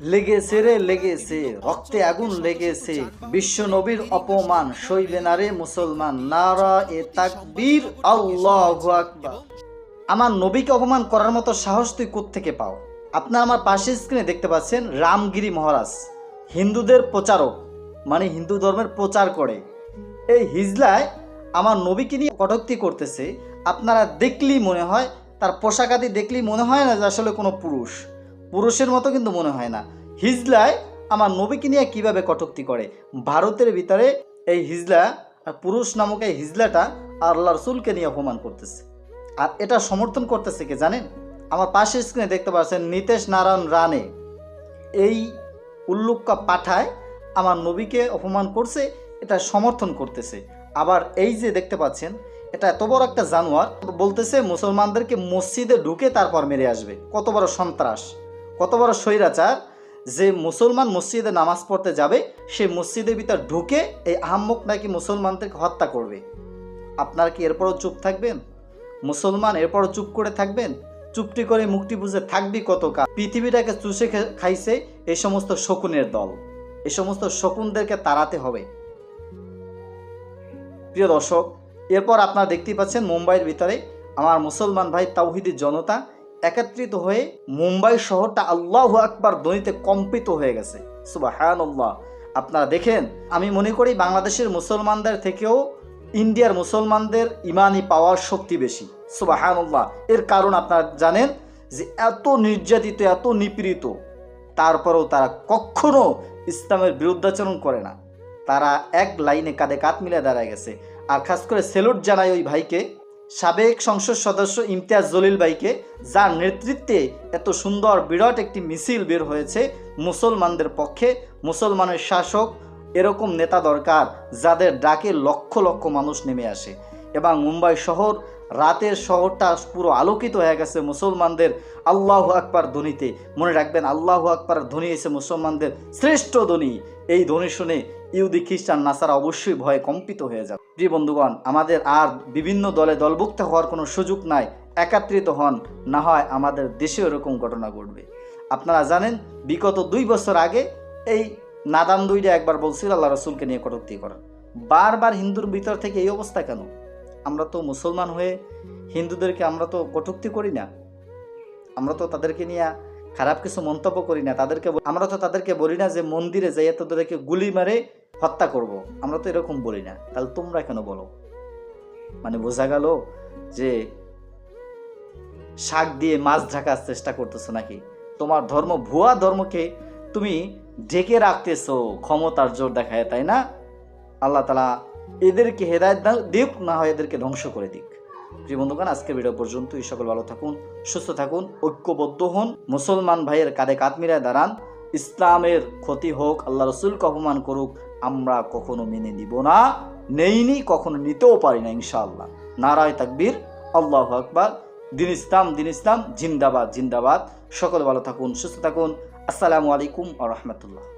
লেগেছে রে, লেগেছে। রক্তে আগুন লেগেছে। বিশ্ব নবীর অপমান সইবে না রে মুসলমান। নারা এ তাকবীর, আল্লাহু আকবার। আমার নবীকে অপমান করার মতো সাহস তুই থেকে পাও? আপনার আমার পাশের স্ক্রিনে দেখতে পাচ্ছেন রামগিরি মহারাজ, হিন্দুদের প্রচারক মানে হিন্দু ধর্মের প্রচার করে। এই হিজলায় আমার নবীকে নিয়ে কটূক্তি করতেছে। আপনারা দেখলেই মনে হয়, তার পোশাক আদি দেখলেই মনে হয় না যে আসলে কোনো পুরুষ। পুরুষের মতো কিন্তু মনে হয় না। হিজলায় আমার নবীকে নিয়ে কীভাবে কটূক্তি করে? ভারতের ভিতরে এই হিজলা, পুরুষ নামক এই হিজলাটা আল্লাহ রসুলকে নিয়ে অপমান করতেছে। আর এটা সমর্থন করতেছে কি জানেন? আমার পাশের স্ক্রিনে দেখতে পাচ্ছেন নিতেশ নারায়ণ রানে এই উল্লুক্কা পাঠায় আমার নবীকে অপমান করছে, এটা সমর্থন করতেছে। আবার এই যে দেখতে পাচ্ছেন, এটা এত বড় একটা জানোয়ার, বলতেছে মুসলমানদেরকে মসজিদে ঢুকে তারপর মেরে আসবে। কত বড় সন্ত্রাস। কত বড় স্বৈরাচার যে মুসলমান মসজিদে নামাজ পড়তে যাবে, সে মসজিদের ভিতর ঢুকে এই আহাম্মক নাকি মুসলমানদেরকে হত্যা করবে। আপনারা কি এরপরও চুপ থাকবেন? মুসলমান এরপরও চুপ করে থাকবেন? চুপটি করে মুক্তি বুঝে থাকবি কত কাল পৃথিবীটাকে চুষে খাইছে এই সমস্ত শকুনের দল। এই সমস্ত শকুনদেরকে তাড়াতে হবে। প্রিয় দর্শক, এরপর আপনারা দেখতেই পাচ্ছেন মুম্বাইয়ের ভিতরে আমার মুসলমান ভাই তাওহিদি জনতা একত্রিত হয়ে মুম্বাই শহরটা আল্লাহ আকবার ধ্বনিতে কম্পিত হয়ে গেছে। আল্লাহ আপনারা দেখেন, আমি মনে করি বাংলাদেশের মুসলমানদের থেকেও ইন্ডিয়ার মুসলমানদের ইমানি পাওয়ার শক্তি বেশি। আল্লাহ এর কারণ আপনারা জানেন যে এত নির্যাতিত, এত নিপীড়িত, তারপরেও তারা কখনো ইসলামের বিরুদ্ধাচরণ করে না। তারা এক লাইনে কাঁধে কাঁধ মিলে দাঁড়ায় গেছে। আর খাস করে সেলুট জানায় ওই ভাইকে সাবেক সংসদ সদস্য ইমতিয়াজ জলিল ভাইকে, যার নেতৃত্বে এত সুন্দর বিরাট একটি মিছিল বের হয়েছে মুসলমানদের পক্ষে, মুসলমানের শাসক এরকম নেতা দরকার যাদের ডাকে লক্ষ লক্ষ মানুষ নেমে আসে। এবং মুম্বাই শহর রাতের শহরটা পুরো আলোকিত হয়ে গেছে মুসলমানদের। আল্লাহ আকবার ধ্বনিতে। মনে রাখবেন, আল্লাহ আকবার ধ্বনি এসে মুসলমানদের শ্রেষ্ঠ ধ্বনি। এই ধ্বনি শুনে ইহুদি, খ্রিস্টান, নাসারা অবশ্যই ভয়ে কম্পিত হয়ে যাবে। প্রিয় বন্ধুগণ, আমাদের আর বিভিন্ন দলে দলভুক্ত হওয়ার কোনো সুযোগ নাই, একাত্রিত হন, না হয় আমাদের দেশে এরকম ঘটনা ঘটবে। আপনারা জানেন, বিগত দুই বছর আগে এই নাদান দুইটা একবার বলছিল, আল্লাহ রসুলকে নিয়ে কটূক্তি করা। বারবার হিন্দুর ভিতর থেকে এই অবস্থা কেন? আমরা তো মুসলমান হয়ে হিন্দুদেরকে আমরা তো কটুক্তি করি না। আমরা তো তাদেরকে নিয়ে খারাপ কিছু মন্তব্য করি না। তাদেরকে আমরা তো তাদেরকে বলি না যে মন্দিরে যাইয়া তাদেরকে গুলি মারে হত্যা করব। আমরা তো এরকম বলি না। তাহলে তোমরা কেন বলো? মানে বোঝা গেল যে শাক দিয়ে মাছ ঢাকার চেষ্টা করতেছো নাকি? তোমার ধর্ম, ভুয়া ধর্মকে তুমি ঢেকে রাখতেছো ক্ষমতার জোর দেখায়, তাই না? আল্লাহ তালা এদেরকে হেদায়ত দিক না হয় এদেরকে ধ্বংস করে দিক। প্রিয় বন্ধুগণ, আজকের ভিডিও পর্যন্ত এই সকল ভালো থাকুন, সুস্থ থাকুন, ঐক্যবদ্ধ হন। মুসলমান ভাইয়ের কাঁধে কাঁধ মিলায় দাঁড়ান। ইসলামের ক্ষতি হোক, আল্লাহ রসুলকে অপমান করুক, আমরা কখনো মেনে নিব না, নেইনি, কখনো নিতেও পারি না, ইনশাআল্লাহ। নারায় তাকবীর, আল্লাহ আকবার। দিন ইসলাম দিন ইসলাম, জিন্দাবাদ জিন্দাবাদ। সকল ভালো থাকুন, সুস্থ থাকুন। আসসালামু আলাইকুম আ রহমতুল্লাহ।